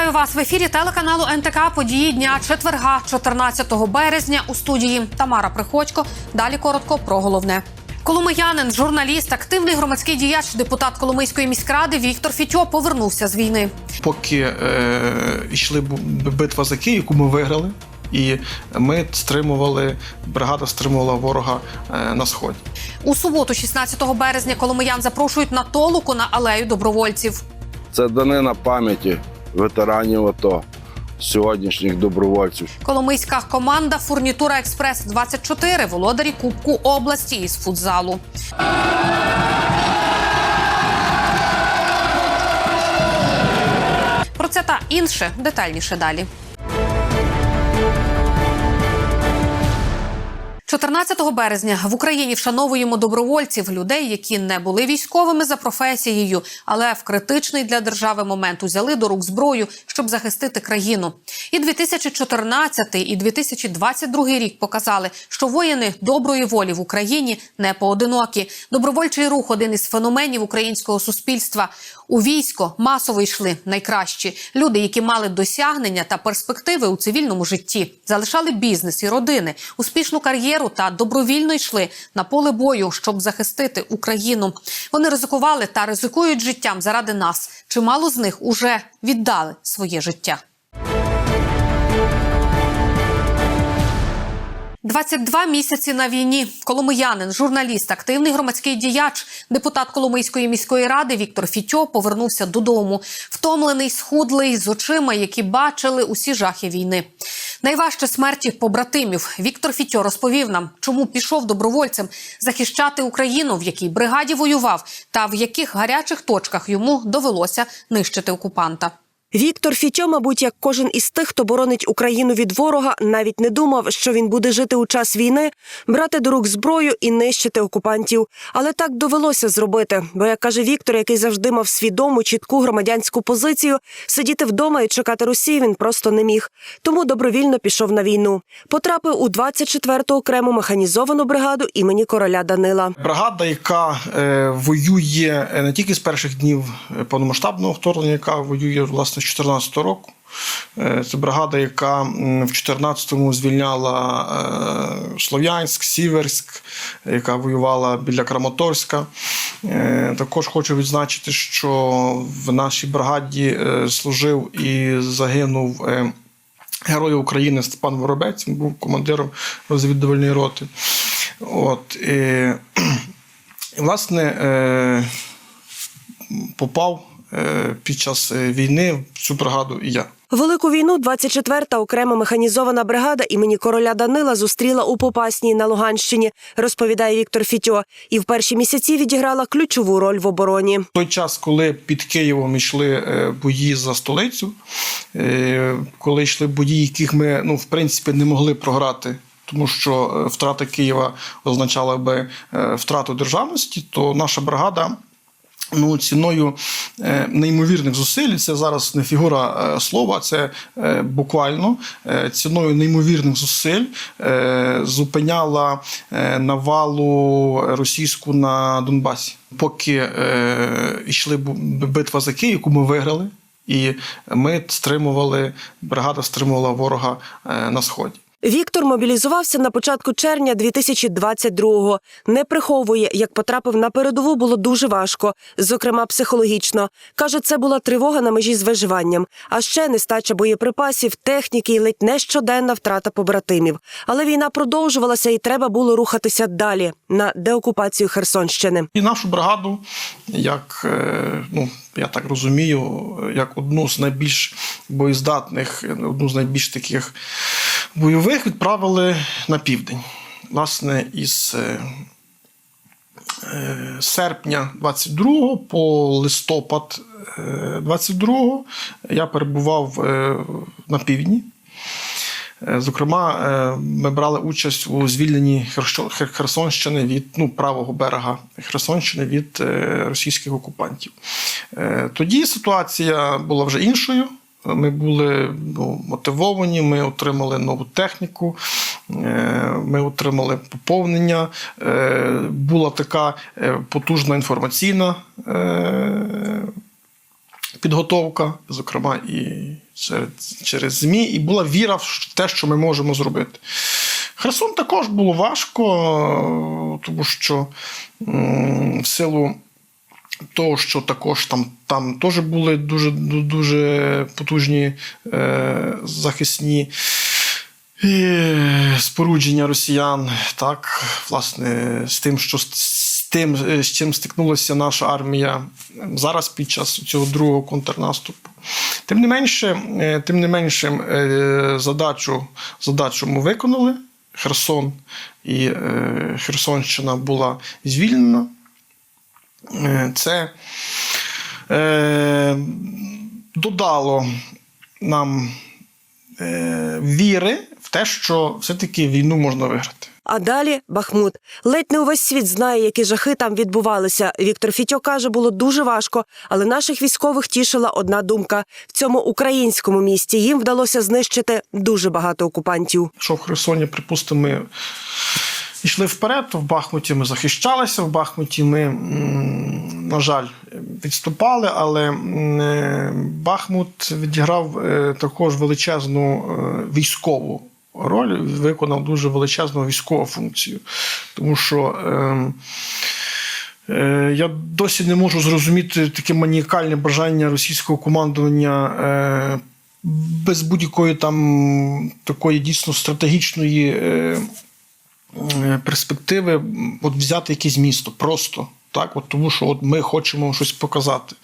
Вітаю вас в ефірі телеканалу НТК. Події дня четверга, 14 березня. У студії Тамара Приходько. Далі коротко про головне. Коломиянин, журналіст, активний громадський діяч, депутат Коломийської міськради Віктор Фітьо повернувся з війни. Поки е, йшли битва за Київ, яку ми виграли, і ми стримували, бригада стримувала ворога е, на сході. У суботу, 16 березня, коломиян запрошують на толоку на алею добровольців. Це данина пам'яті ветеранів АТО, сьогоднішніх добровольців. Коломийська команда Фурнітура Експрес 24 володарі Кубку області із футзалу. Про це та інше детальніше далі. 14 березня в Україні вшановуємо добровольців, людей, які не були військовими за професією, але в критичний для держави момент узяли до рук зброю, щоб захистити країну. І 2014 і 2022 рік показали, що воїни доброї волі в Україні не поодинокі. Добровольчий рух один із феноменів українського суспільства. У військо масово йшли найкращі люди, які мали досягнення та перспективи у цивільному житті, залишали бізнес і родини, успішну кар'єру та добровільно йшли на поле бою, щоб захистити Україну. Вони ризикували та ризикують життям заради нас. Чимало з них уже віддали своє життя. 22 місяці на війні. Коломиянин, журналіст, активний громадський діяч, депутат Коломийської міської ради Віктор Фітьо повернувся додому, втомлений, схудлий, з очима, які бачили усі жахи війни. Найважче смерті побратимів. Віктор Фітьо розповів нам, чому пішов добровольцем захищати Україну, в якій бригаді воював, та в яких гарячих точках йому довелося нищити окупанта. Віктор Фітьо, мабуть, як кожен із тих, хто боронить Україну від ворога, навіть не думав, що він буде жити у час війни, брати до рук зброю і нищити окупантів. Але так довелося зробити. Бо, як каже Віктор, який завжди мав свідому, чітку громадянську позицію, сидіти вдома і чекати Росії він просто не міг. Тому добровільно пішов на війну. Потрапив у 24-ту окрему механізовану бригаду імені короля Данила. Бригада, яка е, воює е, не тільки з перших днів е, повномасштабного вторгнення, яка воює власне 2014 року. Е, Це бригада, яка в 2014-му звільняла е, Слов'янськ, Сіверськ, яка воювала біля Краматорська. Е, Також хочу відзначити, що в нашій бригаді служив і загинув. Герой України Степан Воробець він був командиром розвідувальної роти. От, і, власне, попав під час е, війни цю бригаду і я. Велику війну 24-та окрема механізована бригада імені короля Данила зустріла у Попасній на Луганщині, розповідає Віктор Фітьо, і в перші місяці відіграла ключову роль в обороні. В той час, коли під Києвом йшли е, бої за столицю, е, коли йшли бої, яких ми ну, в принципі не могли програти. Тому що е, втрата Києва означала би е, втрату державності, то наша бригада ну, ціною е, неймовірних зусиль, це зараз не фігура е, слова, це е, буквально ціною неймовірних зусиль зупиняла навалу російську на Донбасі. Поки йшли битва за Київ, яку ми виграли, і ми стримували, бригада стримувала ворога на сході. Віктор мобілізувався на початку червня 2022-го. Не приховує, як потрапив на передову, було дуже важко, зокрема психологічно. Каже, це була тривога на межі з виживанням, а ще нестача боєприпасів, техніки і ледь не щоденна втрата побратимів. Але війна продовжувалася, і треба було рухатися далі на деокупацію Херсонщини. І нашу бригаду, як е, ну я так розумію, як одну з найбільш боєздатних, одну з найбільш таких бойових відправили на південь. Власне, із е, е, серпня 22 по листопад е, 22 я перебував е, на півдні. Е, Зокрема, е, ми брали участь у звільненні Херсонщини від ну, правого берега Херсонщини від е, російських окупантів. Тоді ситуація була вже іншою. Ми були ну, мотивовані, ми отримали нову техніку, ми отримали поповнення. Була така потужна інформаційна підготовка, зокрема і через, через ЗМІ, і була віра в те, що ми можемо зробити. Херсон також було важко, тому що в силу того, що також там, там теж були дуже, дуже потужні е, захисні е, спорудження росіян, так, власне, з тим, що тим, е, з чим стикнулася наша армія зараз під час цього другого контрнаступу. Тим не менше, е, тим не менше е, задачу, задачу ми виконали. Херсон і Херсонщина була звільнена. Це додало нам віри в те, що все-таки війну можна виграти. А далі Бахмут. Ледь не увесь світ знає, які жахи там відбувалися. Віктор Фітьо каже, було дуже важко, але наших військових тішила одна думка: в цьому українському місті їм вдалося знищити дуже багато окупантів. Якщо в Херсоні, припустимо, ми йшли вперед, в Бахмуті ми захищалися. В Бахмуті ми, на жаль, відступали, але е, Бахмут відіграв е, також величезну е, військову роль, виконав дуже величезну військову функцію. Тому що. ем, Е, Я досі не можу зрозуміти таке маніакальне бажання російського командування е, без будь-якої там такої дійсно стратегічної е, перспективи от взяти якесь місто просто. Так, от тому що от ми хочемо щось показати.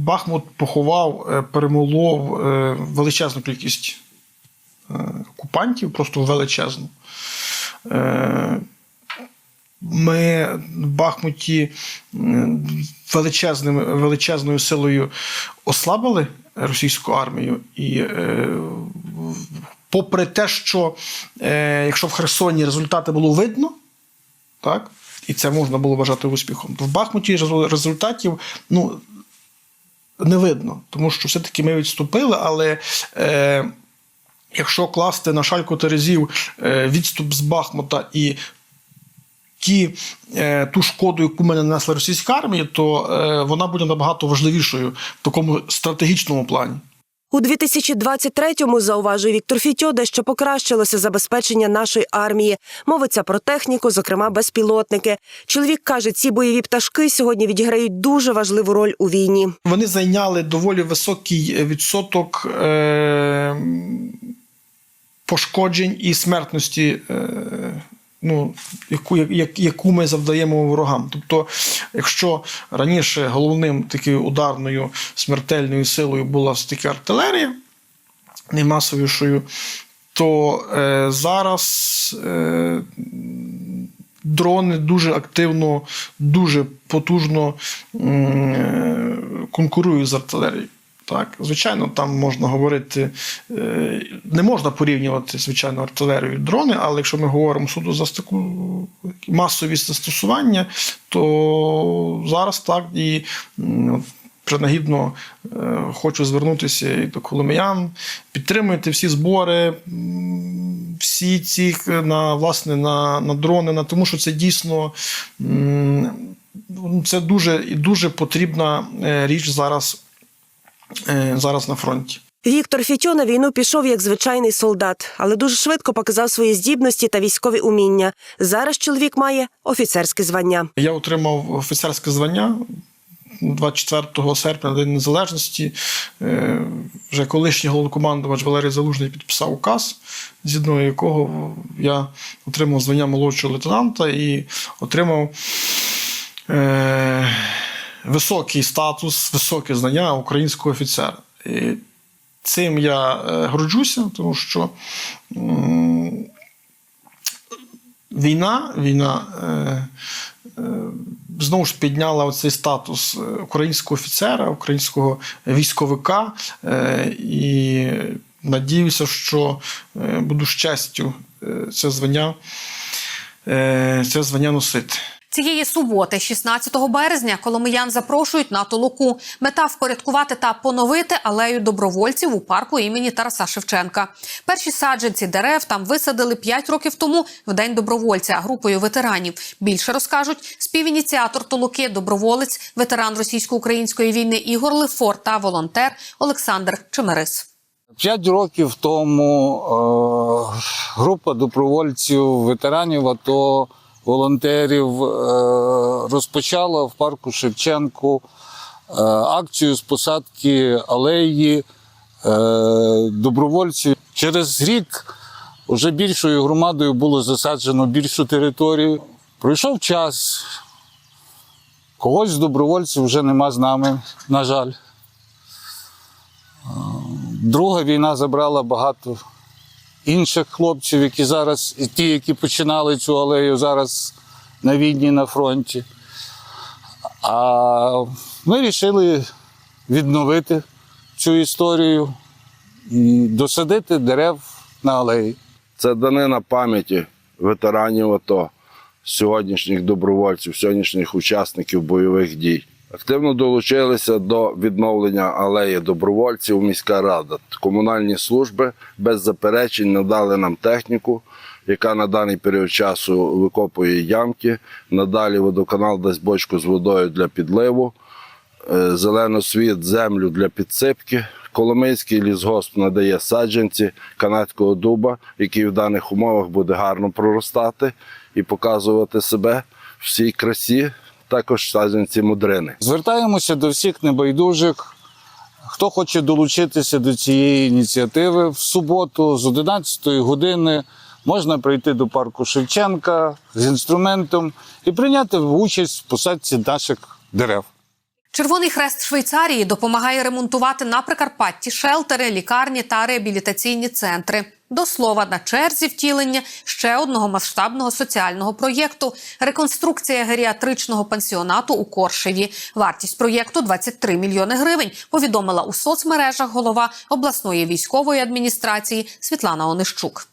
Бахмут поховав, е, перемолов е, величезну кількість е, окупантів, просто величезну. Ми в Бахмуті величезною силою ослабили російську армію. І попри те, що якщо в Херсоні результати було видно, так, і це можна було вважати успіхом, то в Бахмуті результатів ну, не видно, тому що все-таки ми відступили, але. Е, Якщо класти на шальку терезів е, відступ з Бахмута і ті, е, ту шкоду, яку ми нанесла російська армія, то е, вона буде набагато важливішою в такому стратегічному плані. У 2023-му, зауважує Віктор Фітьо, дещо покращилося забезпечення нашої армії. Мовиться про техніку, зокрема безпілотники. Чоловік каже, ці бойові пташки сьогодні відіграють дуже важливу роль у війні. Вони зайняли доволі високий відсоток е, пошкоджень і смертності. Ну, яку, як, яку ми завдаємо ворогам. Тобто, якщо раніше головним такою ударною смертельною силою була все-таки артилерія, не масовішою, то е, зараз е, дрони дуже активно, дуже потужно е, конкурують з артилерією. Так, звичайно, там можна говорити, е, не можна порівнювати, звичайно, артилерію і дрони, але якщо ми говоримо суду за таку масові застосування, то зараз так і принагідно е, хочу звернутися і до коломиян. Підтримуйте всі збори, всі ці на власне на, на дрони, на тому що це дійсно це дуже і дуже потрібна е, річ зараз, е, зараз на фронті. Віктор Фітьо на війну пішов як звичайний солдат, але дуже швидко показав свої здібності та військові уміння. Зараз чоловік має офіцерське звання. Я отримав офіцерське звання 24 серпня, День Незалежності. Е, Вже колишній головнокомандувач Валерій Залужний підписав указ, згідно якого я отримав звання молодшого лейтенанта і отримав е, високий статус, високе знання українського офіцера. І цим я е, горджуся, тому що. Війна, війна е, е, знову ж підняла оцей статус українського офіцера, українського військовика. І надіюся, що буду е, це звання, це звання носити. Цієї суботи, 16 березня, коломиян запрошують на толоку. Мета впорядкувати та поновити алею добровольців у парку імені Тараса Шевченка. Перші саджанці дерев там висадили 5 років тому в день добровольця групою ветеранів. Більше розкажуть співініціатор толоки, доброволець, ветеран російсько-української війни Ігор Лефор та волонтер Олександр Чемерис. П'ять років тому е, група добровольців, ветеранів АТО, волонтерів е, розпочала в парку Шевченку е, акцію з посадки алеї е, добровольців. Через рік вже більшою громадою було засаджено більшу територію. Пройшов час. Когось з добровольців вже нема з нами, на жаль. Друга війна забрала багато інших хлопців, які зараз, ті, які починали цю алею зараз на війні на фронті. А ми вирішили відновити цю історію і досадити дерев на алеї. Це данина пам'яті ветеранів АТО, сьогоднішніх добровольців, сьогоднішніх учасників бойових дій. Активно долучилися до відновлення алеї добровольців міська рада. Комунальні служби без заперечень надали нам техніку, яка на даний період часу викопує ямки. Надалі водоканал дасть бочку з водою для підливу, е, зеленосвіт, землю для підсипки. Коломийський лісгосп надає саджанці канадського дуба, який в даних умовах буде гарно проростати і показувати себе в всій красі. Також саджанці мудрини. Звертаємося до всіх небайдужих. Хто хоче долучитися до цієї ініціативи в суботу з 11 години можна прийти до парку Шевченка з інструментом і прийняти участь в посадці наших дерев. Червоний хрест Швейцарії допомагає ремонтувати на Прикарпатті шелтери, лікарні та реабілітаційні центри. До слова, на черзі втілення ще одного масштабного соціального проєкту реконструкція геріатричного пансіонату у Коршеві. Вартість проєкту 23 мільйони гривень. Повідомила у соцмережах голова обласної військової адміністрації Світлана Онищук.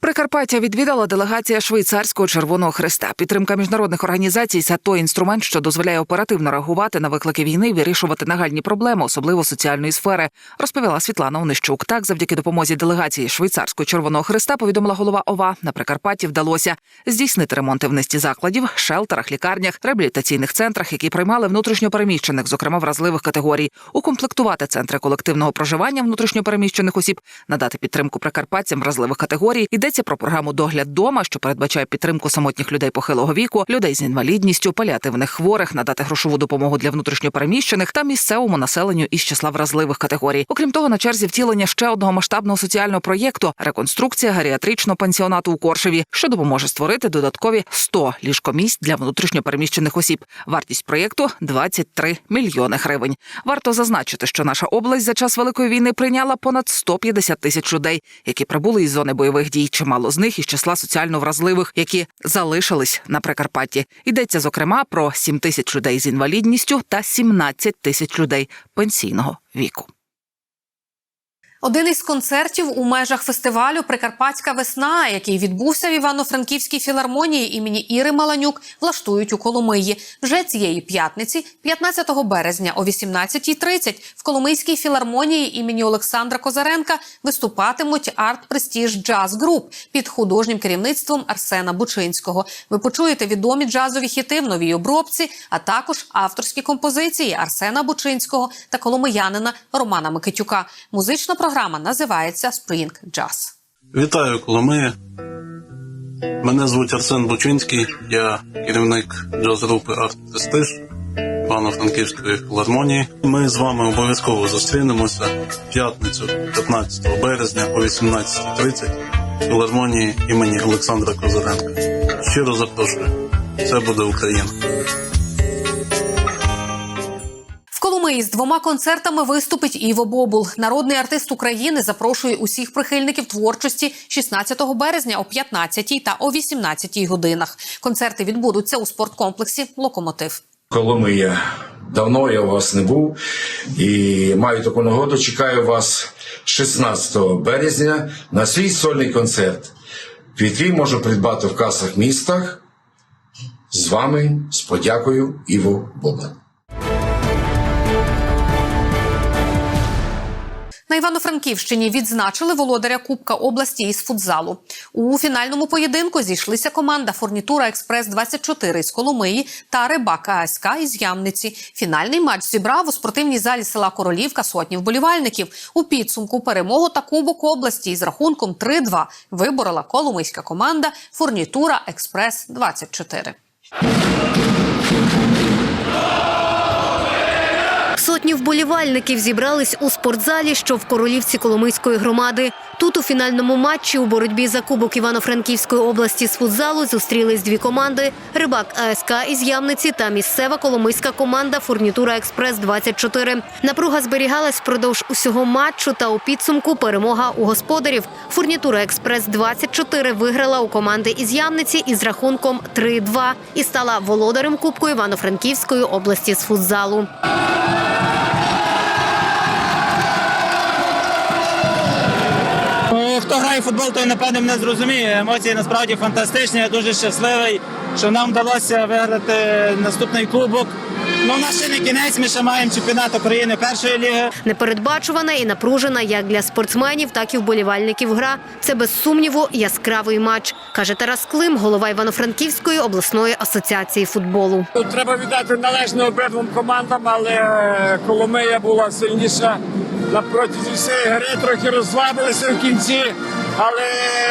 Прикарпаття відвідала делегація швейцарського Червоного Хреста. Підтримка міжнародних організацій це той інструмент, що дозволяє оперативно реагувати на виклики війни, і вирішувати нагальні проблеми, особливо соціальної сфери, розповіла Світлана Онищук. Так, завдяки допомозі делегації швейцарського Червоного Хреста, повідомила голова ОВА. На Прикарпатті вдалося здійснити ремонти в закладів, шелтерах, лікарнях, реабілітаційних центрах, які приймали внутрішньопереміщених, зокрема вразливих категорій, укомплектувати центри колективного проживання внутрішньопереміщених осіб, надати підтримку прикарпатцям вразливих категорій. Йдеться про програму Догляд дома, що передбачає підтримку самотніх людей похилого віку, людей з інвалідністю, паліативних хворих, надати грошову допомогу для внутрішньопереміщених та місцевому населенню із числа вразливих категорій. Окрім того, на черзі втілення ще одного масштабного соціального проєкту реконструкція геріатричного пансіонату у Коршеві, що допоможе створити додаткові 100 ліжкомісць для внутрішньопереміщених осіб. Вартість проєкту 23 мільйони гривень. Варто зазначити, що наша область за час великої війни прийняла понад 150 тисяч людей, які прибули із зони бойових дій. Чимало з них із числа соціально вразливих, які залишились на Прикарпатті. Йдеться зокрема про 7 тисяч людей з інвалідністю та 17 тисяч людей пенсійного віку. Один із концертів у межах фестивалю Прикарпатська весна, який відбувся в Івано-Франківській філармонії імені Іри Маланюк, влаштують у Коломиї. Вже цієї п'ятниці, 15 березня о 18.30 в Коломийській філармонії імені Олександра Козаренка виступатимуть арт престіж джаз груп під художнім керівництвом Арсена Бучинського. Ви почуєте відомі джазові хіти в новій обробці, а також авторські композиції Арсена Бучинського та коломиянина Романа Микитюка. Музична програма називається Spring Jazz. Вітаю, Коломия. Мене звуть Арсен Бучинський, я керівник джаз-групи Арт Престиж Івано-Франківської філармонії. Ми з вами обов'язково зустрінемося в п'ятницю, 15 березня о 18.30 в філармонії імені Олександра Козаренка. Щиро запрошую. Це буде Україна. В Коломиї з двома концертами виступить Іво Бобул. Народний артист України запрошує усіх прихильників творчості 16 березня о 15 та о 18 годинах. Концерти відбудуться у спорткомплексі Локомотив. Коломия. Давно я у вас не був і маю таку нагоду. Чекаю вас 16 березня на свій сольний концерт, який можу придбати в касах містах З вами з подякою Іво Бобан. На Івано-Франківщині відзначили володаря Кубка області із футзалу. У фінальному поєдинку зійшлися команда Фурнітура Експрес 24 з Коломиї та Рибак АСК із Ямниці. Фінальний матч зібрав у спортивній залі села Королівка сотні вболівальників. У підсумку перемогу та Кубок області із рахунком 3-2 виборола коломийська команда Фурнітура Експрес 24 Сотні вболівальників зібрались у спортзалі, що в королівці Коломийської громади. Тут у фінальному матчі у боротьбі за кубок Івано-Франківської області з футзалу зустрілись дві команди: Рибак АСК із Ямниці та місцева коломийська команда Фурнітура Експрес 24 Напруга зберігалась впродовж усього матчу. Та у підсумку перемога у господарів. Фурнітура Експрес 24 виграла у команди із Ямниці із рахунком 3-2 і стала володарем Кубку Івано-Франківської області з футзалу. Хто грає в футбол, той напевне мене зрозуміє. Емоції насправді фантастичні. Я дуже щасливий, що нам вдалося виграти наступний кубок. Ну, у нас ще не кінець. Ми ще маємо чемпіонат України першої ліги. Непередбачувана і напружена як для спортсменів, так і вболівальників. Гра це без сумніву яскравий матч, каже Тарас Клим, голова Івано-Франківської обласної асоціації футболу. Тут треба віддати належне обидвом командам, але е, Коломия була сильніша на протязі всієї гри, трохи розслабилися в кінці, але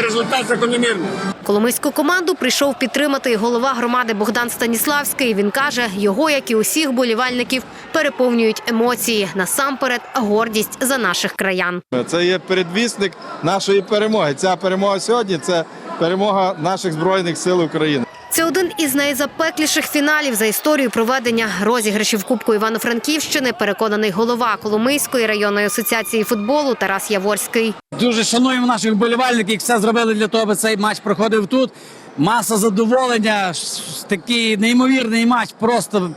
результат закономірний. Коломийську команду прийшов підтримати і голова громади Богдан Станіславський. Він каже, його, як і усіх болівальників, переповнюють емоції насамперед гордість за наших краян. Це є передвісник нашої перемоги. Ця перемога сьогодні це перемога наших збройних сил України. Це один із найзапекліших фіналів за історію проведення розіграшів Кубку Івано-Франківщини. Переконаний голова Коломийської районної асоціації футболу Тарас Яворський. Дуже шануємо наших вболівальників, які все зробили для того, аби цей матч проходив тут. Маса задоволення, такий неймовірний матч. Просто,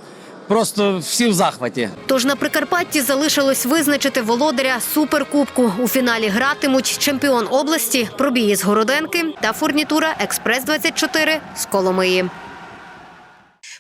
просто всі в захваті. Тож на Прикарпатті залишилось визначити володаря суперкубку. У фіналі гратимуть чемпіон області пробії з Городенки та фурнітура Експрес 24 з Коломиї.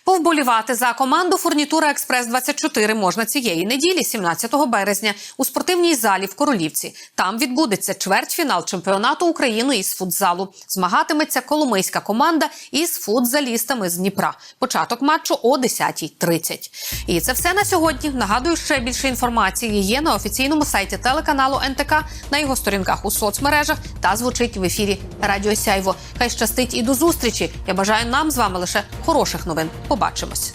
Повболівати за команду Фурнітура Експрес 24 можна цієї неділі, 17 березня, у спортивній залі в Королівці. Там відбудеться чвертьфінал чемпіонату України із футзалу. Змагатиметься коломийська команда із футзалістами з Дніпра. Початок матчу о 10.30. І це все на сьогодні. Нагадую, ще більше інформації є на офіційному сайті телеканалу НТК, на його сторінках у соцмережах та звучить в ефірі Радіо Сяйво. Хай щастить і до зустрічі. Я бажаю нам з вами лише хороших новин. Побачимось.